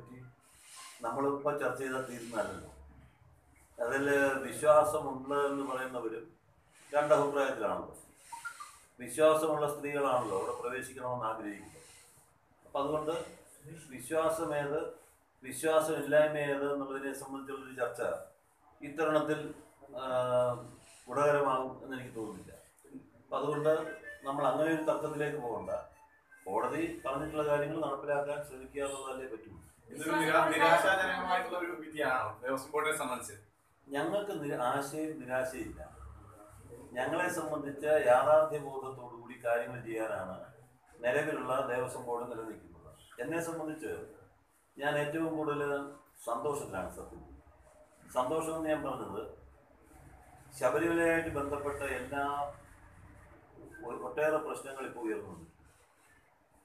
പറ്റി നമ്മളിപ്പോൾ ചർച്ച ചെയ്താൽ തീരുന്നതല്ലല്ലോ അതിൽ വിശ്വാസമുണ്ട് എന്ന് പറയുന്നവരും രണ്ടഭിപ്രായത്തിലാണല്ലോ വിശ്വാസമുള്ള സ്ത്രീകളാണല്ലോ അവിടെ പ്രവേശിക്കണമെന്ന് ആഗ്രഹിക്കുന്നത്. അപ്പം അതുകൊണ്ട് വിശ്വാസമേത് വിശ്വാസമില്ലായ്മ ഏത് എന്നുള്ളതിനെ സംബന്ധിച്ചുള്ളൊരു ചർച്ച ഇത്തരണത്തിൽ ഗുണകരമാകും എന്ന് എനിക്ക് തോന്നുന്നില്ല. അപ്പം അതുകൊണ്ട് നമ്മൾ അങ്ങനെ ഒരു തർക്കത്തിലേക്ക് പോകണ്ട. കോടതി പറഞ്ഞിട്ടുള്ള കാര്യങ്ങൾ നടപ്പിലാക്കാൻ ശ്രമിക്കുക എന്നുള്ളതല്ലേ പറ്റൂ. ഒരു ഞങ്ങൾക്ക് ആശയം നിരാശയില്ല. ഞങ്ങളെ സംബന്ധിച്ച് യാഥാർത്ഥ്യബോധത്തോടു കൂടി കാര്യങ്ങൾ ചെയ്യാനാണ് നിലവിലുള്ള ദേവസ്വം ബോർഡ് നിലനിൽക്കുന്നത്. എന്നെ സംബന്ധിച്ച് ഞാൻ ഏറ്റവും കൂടുതൽ സന്തോഷത്തിലാണ് സത്യം. സന്തോഷം എന്ന് ഞാൻ പറഞ്ഞത് ശബരിമലയായിട്ട് ബന്ധപ്പെട്ട എല്ലാ ഒട്ടേറെ പ്രശ്നങ്ങൾ ഇപ്പോൾ ഉയർന്നുണ്ട്.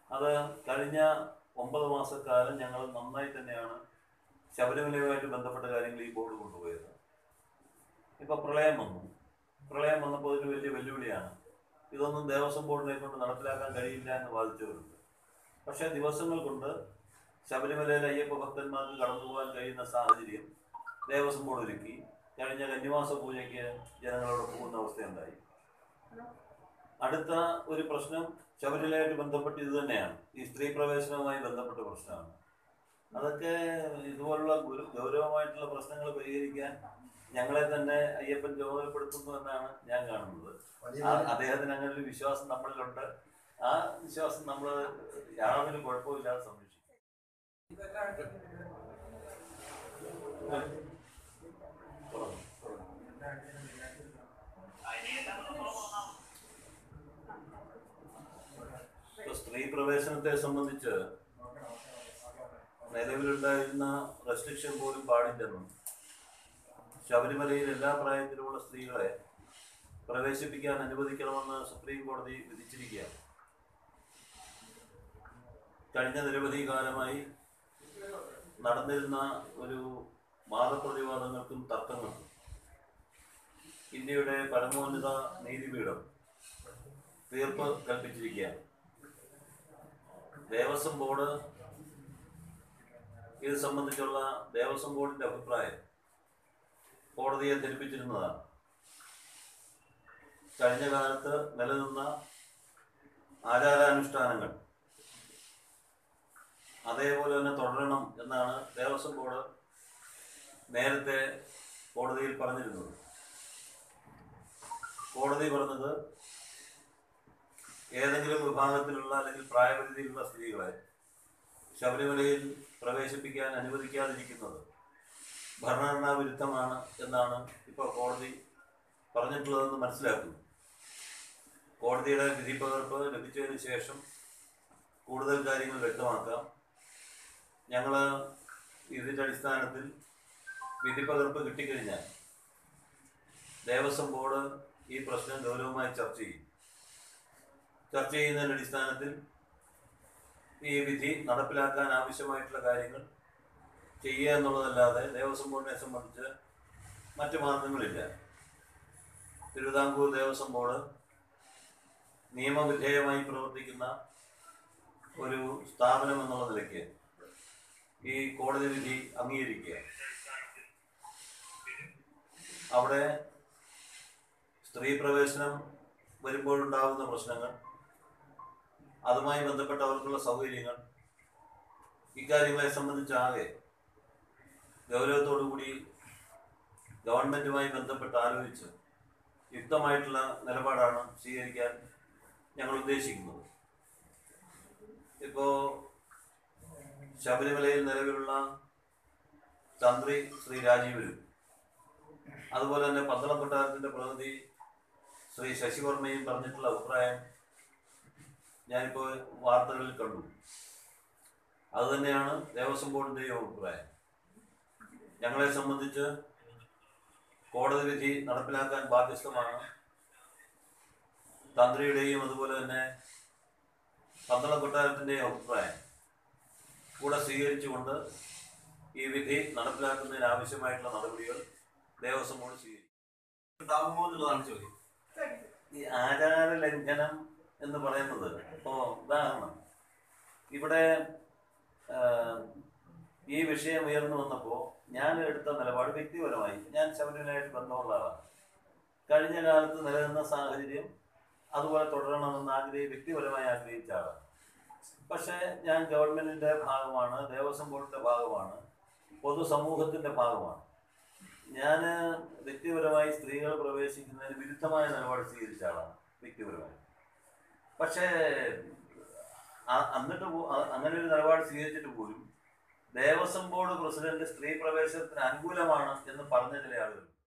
അത് കഴിഞ്ഞ ഒമ്പത് മാസക്കാലം ഞങ്ങൾ നന്നായി തന്നെയാണ് ശബരിമലയുമായിട്ട് ബന്ധപ്പെട്ട കാര്യങ്ങൾ ഈ ബോർഡ് കൊണ്ടുപോയത്. ഇപ്പൊ പ്രളയം വന്നു. പ്രളയം വന്നപ്പോൾ ഇതൊരു വലിയ വെല്ലുവിളിയാണ്. ഇതൊന്നും ദേവസ്വം ബോർഡിനെ കൊണ്ട് നടപ്പിലാക്കാൻ കഴിയില്ല എന്ന് വാദിച്ചവരുണ്ട്. പക്ഷേ ദിവസങ്ങൾ കൊണ്ട് ശബരിമലയിലെ അയ്യപ്പ ഭക്തന്മാർക്ക് കടന്നു പോകാൻ കഴിയുന്ന സാഹചര്യം ദേവസ്വം ബോർഡ് ഒരുക്കി. കഴിഞ്ഞ കന്നിമാസ പൂജയ്ക്ക് ജനങ്ങളോട് പോകുന്ന അവസ്ഥയുണ്ടായി. അടുത്ത ഒരു പ്രശ്നം ശബരിമലയായിട്ട് ബന്ധപ്പെട്ട് ഇത് തന്നെയാണ്. ഈ സ്ത്രീ പ്രവേശനവുമായി ബന്ധപ്പെട്ട പ്രശ്നമാണ്. അതൊക്കെ ഇതുപോലുള്ള ഗുരു- ഗൗരവമായിട്ടുള്ള പ്രശ്നങ്ങൾ പരിഹരിക്കാൻ ഞങ്ങളെ തന്നെ അയ്യപ്പൻ ചുമതലപ്പെടുത്തുന്നു എന്നാണ് ഞാൻ കാണുന്നത്. ആ- അദ്ദേഹത്തിന് അങ്ങനെ ഒരു വിശ്വാസം നമ്മളിലുണ്ട്. ആ വിശ്വാസം നമ്മൾ യാതൊരു കുഴപ്പമില്ലാതെ സംരക്ഷിക്കും ഇപ്പൊ സ്ത്രീ പ്രവേശനത്തെ സംബന്ധിച്ച് നിലവിലുണ്ടായിരുന്ന റെസ്ട്രിക്ഷൻ പോലും പാടില്ലെന്നും ശബരിമലയിൽ എല്ലാ പ്രായത്തിലുമുള്ള സ്ത്രീകളെ പ്രവേശിപ്പിക്കാൻ അനുവദിക്കണമെന്ന് സുപ്രീം കോടതി വിധിച്ചിരിക്കുകയാണ്. കഴിഞ്ഞ നിരവധി കാലമായി നടന്നിരുന്ന ഒരു വാദപ്രതിവാദങ്ങൾക്കും തർക്കങ്ങൾക്കും ഇന്ത്യയുടെ പരമോന്നത നീതിപീഠം തീർപ്പ് കൽപ്പിച്ചിരിക്കുകയാണ്. ദേവസ്വം ബോർഡ് ഇത് സംബന്ധിച്ചുള്ള ദേവസ്വം ബോർഡിന്റെ അഭിപ്രായം കോടതിയെ ധരിപ്പിച്ചിരുന്നതാണ്. കഴിഞ്ഞ കാലത്ത് നിലനിന്ന ആചാരാനുഷ്ഠാനങ്ങൾ അതേപോലെ തന്നെ തുടരണം എന്നാണ് ദേവസ്വം ബോർഡ് നേരത്തെ കോടതിയിൽ പറഞ്ഞിരുന്നത്. കോടതി പറഞ്ഞത് ഏതെങ്കിലും വിഭാഗത്തിലുള്ള അല്ലെങ്കിൽ പ്രായപരിധിയിലുള്ള സ്ത്രീകളെ ശബരിമലയിൽ പ്രവേശിപ്പിക്കാൻ അനുവദിക്കാതിരിക്കുന്നത് ഭരണഘടനാ വിരുദ്ധമാണ് എന്നാണ് ഇപ്പോൾ കോടതി പറഞ്ഞിട്ടുള്ളതെന്ന് മനസ്സിലാക്കുന്നു. കോടതിയുടെ വിധി പകർപ്പ് ലഭിച്ചതിന് ശേഷം കൂടുതൽ കാര്യങ്ങൾ വ്യക്തമാക്കാം. ഞങ്ങൾ ഇതിന്റെ അടിസ്ഥാനത്തിൽ വിധി പകർപ്പ് കിട്ടിക്കഴിഞ്ഞാൽ ദേവസ്വം ബോർഡ് ഈ പ്രശ്നം ഗൗരവമായി ചർച്ച ചെയ്യും. ചർച്ച ചെയ്യുന്നതിന്റെ അടിസ്ഥാനത്തിൽ ഈ വിധി നടപ്പിലാക്കാൻ ആവശ്യമായിട്ടുള്ള കാര്യങ്ങൾ ചെയ്യുക എന്നുള്ളതല്ലാതെ ദേവസ്വം ബോർഡിനെ സംബന്ധിച്ച് മറ്റു മാർഗങ്ങളില്ല. തിരുവിതാംകൂർ ദേവസ്വം ബോർഡ് നിയമവിധേയമായി പ്രവർത്തിക്കുന്ന ഒരു സ്ഥാപനം എന്നുള്ള നിലയ്ക്ക് ഈ കോടതി വിധി അംഗീകരിക്കുക. അവിടെ സ്ത്രീ പ്രവേശനം വരുമ്പോഴുണ്ടാകുന്ന പ്രശ്നങ്ങൾ അതുമായി ബന്ധപ്പെട്ട അവർക്കുള്ള സൗകര്യങ്ങൾ ഇക്കാര്യങ്ങളെ സംബന്ധിച്ചാകെ ഗൗരവത്തോടു കൂടി ഗവൺമെന്റുമായി ബന്ധപ്പെട്ട് ആലോചിച്ച് യുക്തമായിട്ടുള്ള നിലപാടാണ് സ്വീകരിക്കാൻ ഞങ്ങൾ ഉദ്ദേശിക്കുന്നത്. ഇപ്പോൾ ശബരിമലയിൽ നിലവിലുള്ള തന്ത്രി ശ്രീ രാജീവരും അതുപോലെ തന്നെ പന്തളം കൊട്ടാരത്തിന്റെ പ്രതിനിധി ശ്രീ ശശിവർമ്മയും പറഞ്ഞിട്ടുള്ള അഭിപ്രായം ഞാനിപ്പോൾ വാർത്തകളിൽ കണ്ടു. അതുതന്നെയാണ് ദേവസ്വം ബോർഡിന്റെയും അഭിപ്രായം. ഞങ്ങളെ സംബന്ധിച്ച് കോടതി വിധി നടപ്പിലാക്കാൻ ബാധ്യസ്ഥമാണ്. തന്ത്രിയുടെയും അതുപോലെ തന്നെ പന്തള കൊട്ടാരത്തിന്റെയും അഭിപ്രായം കൂടെ സ്വീകരിച്ചുകൊണ്ട് ഈ വിധി നടപ്പിലാക്കുന്നതിന് ആവശ്യമായിട്ടുള്ള നടപടികൾ ദേവസ്വം ബോർഡ് സ്വീകരിക്കും ഉണ്ടാകുമോ എന്നുള്ളതാണ് ചോദ്യം. ഈ ആചാര ലംഘനം എന്ന് പറയുന്നത്. ഇപ്പോൾ ഉദാഹരണം. ഇവിടെ ഈ വിഷയം ഉയർന്നു വന്നപ്പോൾ ഞാൻ എടുത്ത നിലപാട് വ്യക്തിപരമായി ഞാൻ ശബരിമലയായിട്ട് ബന്ധമുള്ള ആളാണ്. കഴിഞ്ഞ കാലത്ത് നിലനിന്ന സാഹചര്യം അതുപോലെ തുടരണമെന്ന് ആഗ്രഹി വ്യക്തിപരമായി ആഗ്രഹിച്ച ആളാണ്. പക്ഷേ ഞാൻ ഗവൺമെന്റിന്റെ ഭാഗമാണ് ദേവസ്വം ബോർഡിന്റെ ഭാഗമാണ് പൊതുസമൂഹത്തിന്റെ ഭാഗമാണ്. ഞാൻ വ്യക്തിപരമായി സ്ത്രീകൾ പ്രവേശിക്കുന്നതിന് വിരുദ്ധമായ നിലപാട് സ്വീകരിച്ച ആളാണ് വ്യക്തിപരമായി. പക്ഷേ എന്നിട്ട് അങ്ങനെ ഒരു നിലപാട് സ്വീകരിച്ചിട്ട് പോലും ദേവസ്വം ബോർഡ് പ്രസിഡന്റ് സ്ത്രീ പ്രവേശനത്തിന് അനുകൂലമാണ് എന്ന് പറഞ്ഞ ചില ആളുകൾ.